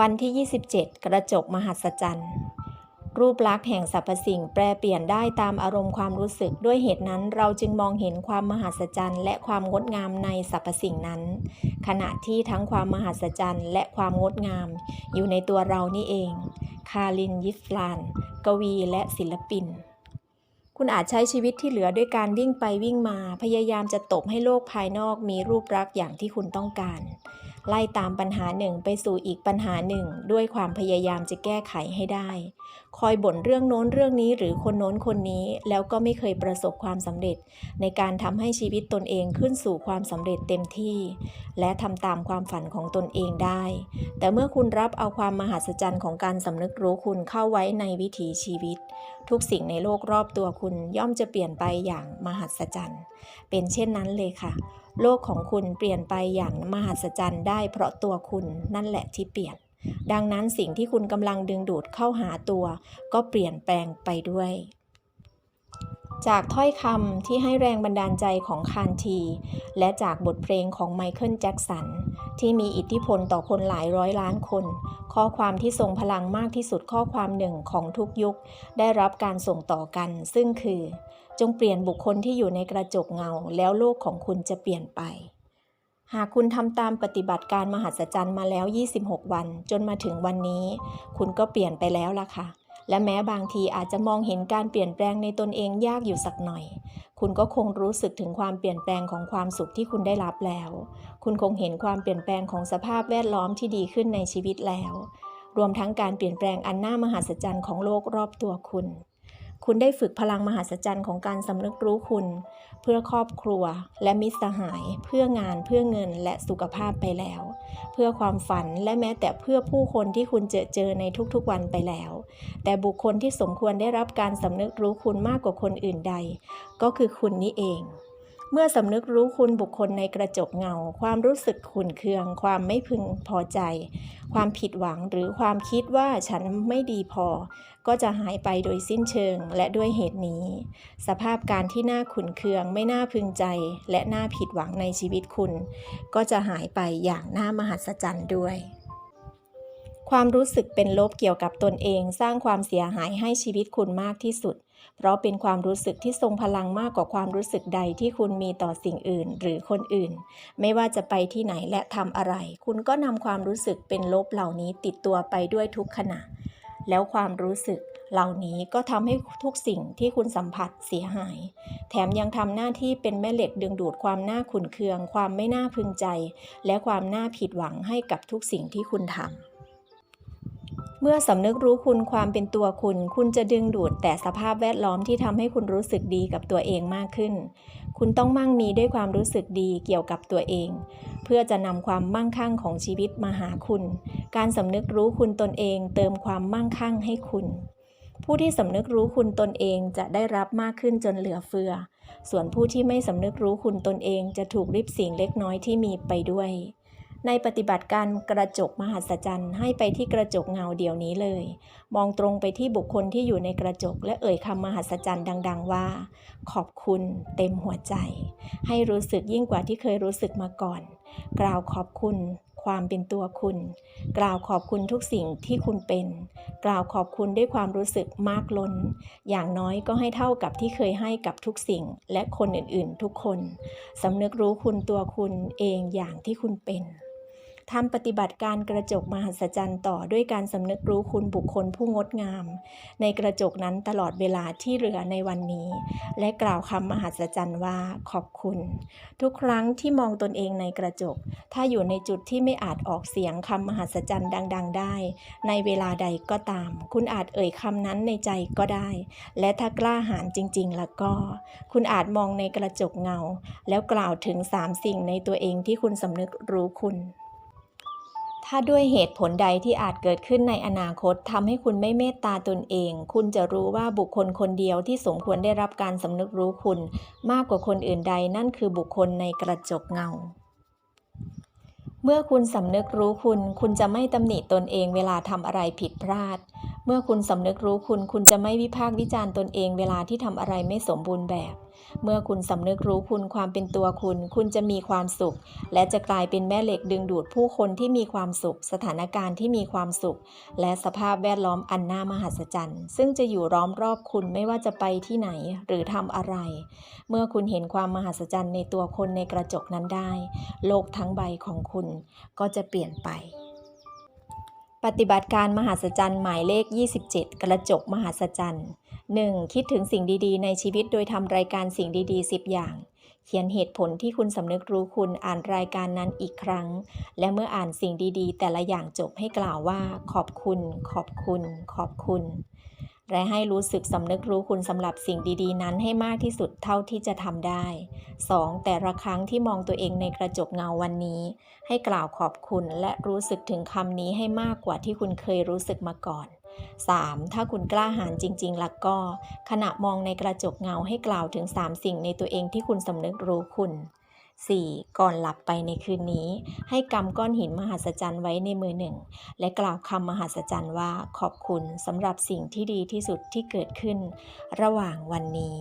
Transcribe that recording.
วันที่ 27 กระจกมหัศจรรย์ รูปลักษณ์แห่งสรรพสิ่งแปรเปลี่ยนได้ตามอารมณ์ความรู้สึกด้วยเหตุนั้นเราจึงมองเห็นความมหัศจรรย์ และความงดงามในสรรพสิ่งนั้น ขณะที่ทั้งความมหัศจรรย์ และความงดงาม อยู่ในตัวเรานี่เอง คารินยิฟลาน กวีและศิลปิน คุณอาจใช้ชีวิตที่เหลือด้วยการวิ่งไปวิ่งมา พยายามจะตบให้โลกภายนอกมีรูปลักษณ์อย่างที่คุณต้องการ ไล่ตามปัญหาหนึ่งไปสู่อีกปัญหาหนึ่ง ด้วยความพยายามจะแก้ไขให้ได้ คอยบ่นเรื่องโน้นเรื่องนี้หรือคนโน้นคนนี้แล้วก็ไม่เคยประสบความสำเร็จ ในการทำให้ชีวิตตนเองขึ้นสู่ความสำเร็จเต็มที่ และทำตามความฝันของตนเองได้ แต่เมื่อคุณรับเอาความมหัศจรรย์ของการสำนึกรู้คุณเข้าไว้ในวิถีชีวิต ทุกสิ่งในโลกรอบตัวคุณย่อมจะเปลี่ยนไปอย่างมหัศจรรย์ เป็นเช่นนั้นเลยค่ะ โลกของคุณเปลี่ยนไปอย่างมหัศจรรย์ได้เพราะตัวคุณนั่นแหละที่เปลี่ยน ดังนั้นสิ่งที่คุณกำลังดึงดูดเข้าหาตัว ก็เปลี่ยนแปลงไปด้วย จากถ้อยคำที่ให้แรงบันดาลใจของคานที และจากบทเพลงของไมเคิลแจ็กสัน ที่มีอิทธิพลต่อคนหลายร้อยล้านคน ข้อความที่ทรงพลังมากที่สุดข้อความหนึ่งของทุกยุค ได้รับการส่งต่อกัน ซึ่งคือ จงเปลี่ยนบุคคลที่อยู่ในกระจกเงา แล้วโลกของคุณจะเปลี่ยนไป หากคุณทำตามปฏิบัติการมหัศจรรย์มาแล้ว 26 วัน จนมาถึงวันนี้ คุณก็เปลี่ยนไปแล้วล่ะค่ะ และแม้บางทีอาจจะมองเห็นการเปลี่ยนแปลงในตนเองยากอยู่สักหน่อย คุณก็คงรู้สึกถึงความเปลี่ยนแปลงของความสุขที่คุณได้รับแล้ว คุณคงเห็นความเปลี่ยนแปลงของสภาพแวดล้อมที่ดีขึ้นในชีวิตแล้ว รวมทั้งการเปลี่ยนแปลงอันน่ามหัศจรรย์ของโลกรอบตัวคุณ คุณได้ฝึกพลังมหัศจรรย์ของการสำนึกรู้คุณ เพื่อครอบครัวและมิตรสหาย เพื่องานเพื่อเงินและสุขภาพไปแล้ว เพื่อความฝันและแม้แต่เพื่อผู้คนที่คุณเจอเจอในทุกๆวันไปแล้ว แต่บุคคลที่สมควรได้รับการสำนึกรู้คุณมากกว่าคนอื่นใด ก็คือคุณนี่เอง เมื่อสำนึกรู้คุณบุคคลในกระจกเงา ความรู้สึกขุ่นเคือง ความไม่พึงพอใจ ความผิดหวังหรือความคิดว่าฉันไม่ดีพอ ก็จะหายไปโดยสิ้นเชิงและด้วยเหตุนี้ สภาพการที่น่าขุ่นเคือง ไม่น่าพึงใจ และน่าผิดหวังในชีวิตคุณ ก็จะหายไปอย่างน่ามหัศจรรย์ด้วย ความรู้สึกเป็นลบเกี่ยวกับตนเอง สร้างความเสียหายให้ชีวิตคุณมากที่สุด เพราะเป็นความรู้สึกที่ทรงพลังมากกว่าความรู้สึกใดที่คุณมีต่อสิ่งอื่นหรือคนอื่น ไม่ว่าจะไปที่ไหนและทำอะไร คุณก็นำความรู้สึกเป็นลบเหล่านี้ติดตัวไปด้วยทุกขณะ แล้วความรู้สึกเหล่านี้ก็ทำให้ทุกสิ่งที่คุณสัมผัสเสียหาย แถมยังทำหน้าที่เป็นแม่เหล็กดึงดูดความน่าขุนเคือง ความไม่น่าพึงใจ และความน่าผิดหวังให้กับทุกสิ่งที่คุณทำ เมื่อสำนึกรู้คุณความเป็นตัวคุณ คุณจะดึงดูดแต่สภาพแวดล้อมที่ทำให้คุณรู้สึกดีกับตัวเองมากขึ้น คุณต้องมั่งมีด้วยความรู้สึกดีเกี่ยวกับตัวเอง เพื่อจะนำความมั่งคั่งของชีวิตมาหาคุณ การสำนึกรู้คุณตนเองเติมความมั่งคั่งให้คุณ ผู้ที่สำนึกรู้คุณตนเองจะได้รับมากขึ้นจนเหลือเฟือ ส่วนผู้ที่ไม่สำนึกรู้คุณตนเองจะถูกริบสิ่งเล็กน้อยที่มีไปด้วย ในปฏิบัติการกระจกมหัศจรรย์ ให้ไปที่กระจกเงาเดี๋ยวนี้เลย มองตรงไปที่บุคคลที่อยู่ในกระจก และเอ่ยคำมหัศจรรย์ดัง ๆ ว่า ขอบคุณเต็มหัวใจ ให้รู้สึกยิ่งกว่าที่เคยรู้สึกมาก่อน กล่าวขอบคุณความเป็นตัวคุณ กล่าวขอบคุณทุกสิ่งที่คุณเป็น กล่าวขอบคุณด้วยความรู้สึกมากล้น อย่างน้อยก็ให้เท่ากับที่เคยให้กับทุกสิ่งและคนอื่นๆ ทุกคนสำนึกรู้คุณตัวคุณเองอย่างที่คุณเป็น ทำปฏิบัติการกระจกมหัศจรรย์ต่อด้วยการสำนึกรู้คุณบุคคลผู้งดงาม ในกระจกนั้นตลอดเวลาที่เหลือในวันนี้ และกล่าวคำมหัศจรรย์ว่าขอบคุณ ทุกครั้งที่มองตนเองในกระจก ถ้าอยู่ในจุดที่ไม่อาจออกเสียงคำมหัศจรรย์ดัง ๆ ได้ ในเวลาใดก็ตาม คุณอาจเอ่ยคำนั้นในใจก็ได้ และถ้ากล้าหาญจริง ๆ แล้วก็ คุณอาจมองในกระจกเงา แล้วกล่าวถึงสามสิ่งในตัวเองที่คุณสำนึกรู้คุณ ถ้าด้วยเหตุผลใดที่อาจเกิดขึ้นในอนาคตทำให้คุณไม่เมตตาตนเอง คุณจะรู้ว่าบุคคลคนเดียวที่สมควรได้รับการสำนึกรู้คุณ มากกว่าคนอื่นใดนั่นคือบุคคลในกระจกเงา เมื่อคุณสำนึกรู้คุณ คุณจะไม่ตำหนิตนเองเวลาทำอะไรผิดพลาด เมื่อคุณสำนึกรู้คุณ คุณจะไม่วิพากษ์วิจารณ์ตนเองเวลาที่ทำอะไรไม่สมบูรณ์แบบ เมื่อคุณสำนึกรู้คุณความเป็นตัวคุณ คุณจะมีความสุข และจะกลายเป็นแม่เหล็กดึงดูดผู้คนที่มีความสุข สถานการณ์ที่มีความสุข และสภาพแวดล้อมอันน่ามหัศจรรย์ ซึ่งจะอยู่ล้อมรอบคุณไม่ว่าจะไปที่ไหนหรือทำอะไร เมื่อคุณเห็นความมหัศจรรย์ในตัวคนในกระจกนั้นได้ โลกทั้งใบของคุณก็จะเปลี่ยนไป ปฏิบัติการมหัศจรรย์หมายเลข 27 กระจกมหัศจรรย์ 1. คิดถึงสิ่งดีๆ ในชีวิตโดยทำรายการสิ่งดีๆ 10 อย่าง เขียนเหตุผลที่คุณสำนึกรู้คุณอ่านรายการนั้นอีกครั้ง และเมื่ออ่านสิ่งดีๆ แต่ละอย่างจบให้กล่าวว่า ขอบคุณ ขอบคุณ ขอบคุณ และให้รู้สึกสำนึกรู้คุณสำหรับสิ่งดีๆ นั้นให้มากที่สุดเท่าที่จะทำได้ 2. แต่ละครั้งที่มองตัวเองในกระจกเงาวันนี้ ให้กล่าวขอบคุณและรู้สึกถึงคำนี้ให้มากกว่าที่คุณเคยรู้สึกมาก่อน 3. ถ้าคุณกล้าหาญจริงๆล้วก็ ขณะมองในกระจกเงาให้กล่าวถึง 3 สิ่งในตัวเองที่คุณสำนึกรู้คุณ 4. ก่อนหลับไปในคืนนี้ ให้กำก้อนหินมหัศจรรย์ไว้ในมือหนึ่ง และกล่าวคำมหัศจรรย์ว่าขอบคุณสำหรับสิ่งที่ดีที่สุดที่เกิดขึ้น ระหว่างวันนี้